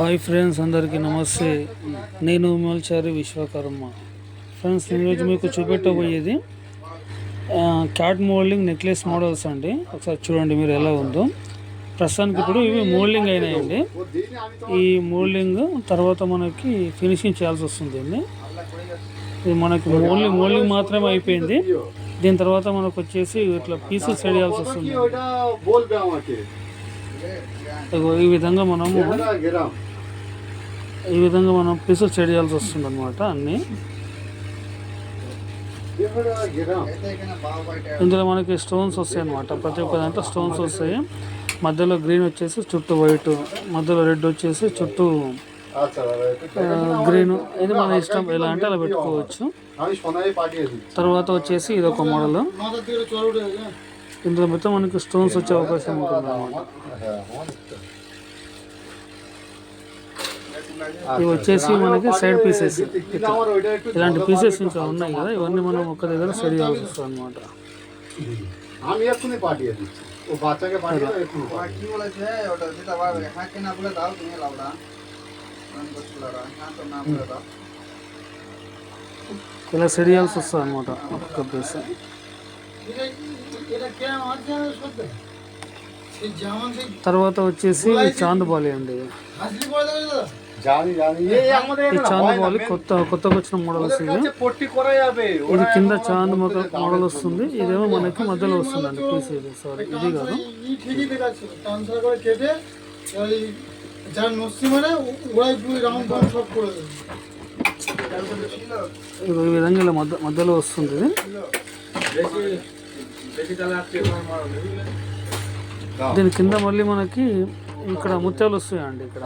Hi friends అందరికీ నమస్తే. నేను మల్చారి విశ్వకర్మ. ఫ్రెండ్స్ ఈరోజు మీకు చూపెట్టబోయేది క్యాట్ మోల్డింగ్ నెక్లెస్ మోడల్స్ అండి. ఒకసారి చూడండి మీరు ఎలా ఉందో. ప్రస్తుతానికి ఇప్పుడు ఇవి మోల్డింగ్ అయినాయండి. ఈ మోల్డింగ్ తర్వాత మనకి ఫినిషింగ్ చేయాల్సి వస్తుంది ఇది మనకి మోల్డింగ్ మోల్డింగ్ మాత్రమే అయిపోయింది. దీని తర్వాత మనకు వచ్చేసి ఇట్లా పీసెస్ చేయాల్సి వస్తుంది. ఈ విధంగా మనము ఈ విధంగా మనం పిసు చేయాల్సి వస్తుంది అనమాట అన్ని. ఇందులో మనకి స్టోన్స్ వస్తాయి అనమాట ప్రతి ఒక్క దాంట్లో స్టోన్స్ వస్తాయి. మధ్యలో గ్రీన్ వచ్చేసి చుట్టూ వైట్ మధ్యలో రెడ్ వచ్చేసి చుట్టూ గ్రీన్ ఇది మన ఇష్టం. ఎలా అంటే అలా పెట్టుకోవచ్చు. తర్వాత వచ్చేసి ఇది ఒక మోడల్ ఇందులో మొత్తం మనకి స్టోన్స్ వచ్చే అవకాశం ఉంటుంది ఇవి వచ్చేసి మనకి సైడ్ పీసెస్ ఇలాంటి పీసెస్ ఇంకా ఉన్నాయి కదా ఇవన్నీ మనం ఒక్క దగ్గర సెట్ చేయాల్సి వస్తుంది అనమాట ఇలా సెట్ చేయాల్సి వస్తుంది అనమాట ఒక్క పీస్ తర్వాత వచ్చేసి చాందుబాలి అండి ఈ కొత్త కొత్తగా వచ్చిన మోడల్ వస్తుంది. ఇది కింద చాంద్ మోడల్ వస్తుంది. ఇదేమో మనకి మధ్యలో వస్తుందండి పీస్ ఇది సారీ ఇది కాదు. ఈ విధంగా మధ్యలో వస్తుంది. దీని కింద మళ్ళీ మనకి ఇక్కడ ముత్యాలు వస్తాయండి ఇక్కడ.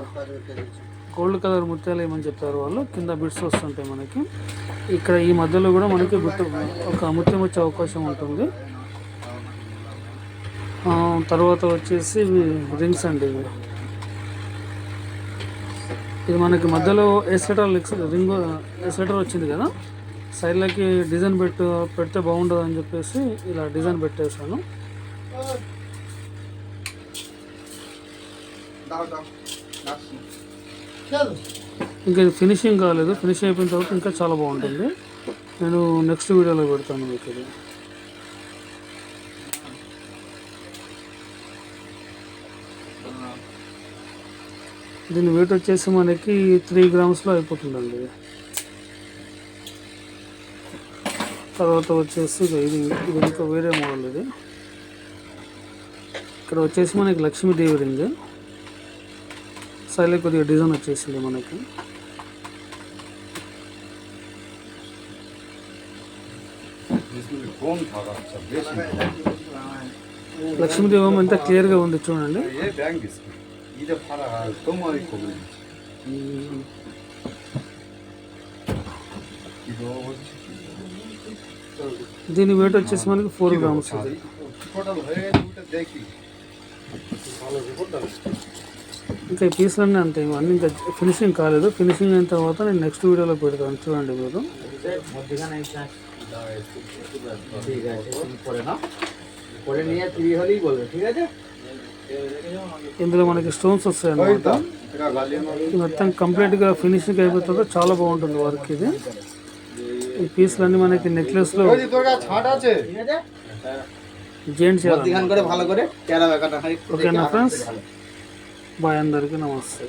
గోల్డ్ కలర్ ముత్యాలు ఏమని చెప్తారు వాళ్ళు? కింద బిడ్స్ వస్తుంటాయి మనకి. ఇక్కడ ఈ మధ్యలో కూడా మనకి గుర్తు ఒక ముత్యం వచ్చే అవకాశం ఉంటుంది. తర్వాత వచ్చేసి ఇవి రింగ్స్ అండి ఇవి. ఇది మనకి మధ్యలో ఎస్లెటర్ రింగ్ ఎస్లెటర్ వచ్చింది కదా? సైడ్లకి డిజైన్ పెట్టు పెడితే బాగుంటుంది అని చెప్పేసి ఇలా డిజైన్ పెట్టేసాను ఇంకా ఇది ఫినిషింగ్ కాలేదు. ఫినిష్ అయిపోయిన తర్వాత ఇంకా చాలా బాగుంటుంది. నేను నెక్స్ట్ వీడియోలో పెడతాను మీకు ఇది. దీని వెయిట్ వచ్చేసి మనకి త్రీ గ్రామ్స్లో అయిపోతుందండి. తర్వాత వచ్చేసి ఇది ఇది ఇది ఇంకా వేరే మోడల్ ఇది. ఇక్కడ వచ్చేసి మనకి లక్ష్మీదేవి రింగ్. సైడ్లో కొద్దిగా డిజైన్ వచ్చేసింది మనకి. లక్ష్మీదేవం ఎంత క్లియర్గా ఉంది చూడండి. దీని వెయిట్ వచ్చేసి మనకి ఫోర్ గ్రామ్స్ ఇంకా ఈ పీసులన్నీ అంతే ఇవన్నీ ఇంకా ఫినిషింగ్ కాలేదు. ఫినిషింగ్ అయిన తర్వాత నేను నెక్స్ట్ వీడియోలో పెడతాను. చూడండి మీరు. ఇందులో మనకి స్టోన్స్ వస్తాయి మొత్తం మొత్తం కంప్లీట్గా ఫినిషింగ్ అయిపోతుంది చాలా బాగుంటుంది వర్క్ ఇది. ఈ పీసులన్నీ మనకి నెక్లెస్లో జెంట్స్ ఓకేనా ఫ్రెండ్స్ ভালো। బాయ్ అందరికీ నమస్తే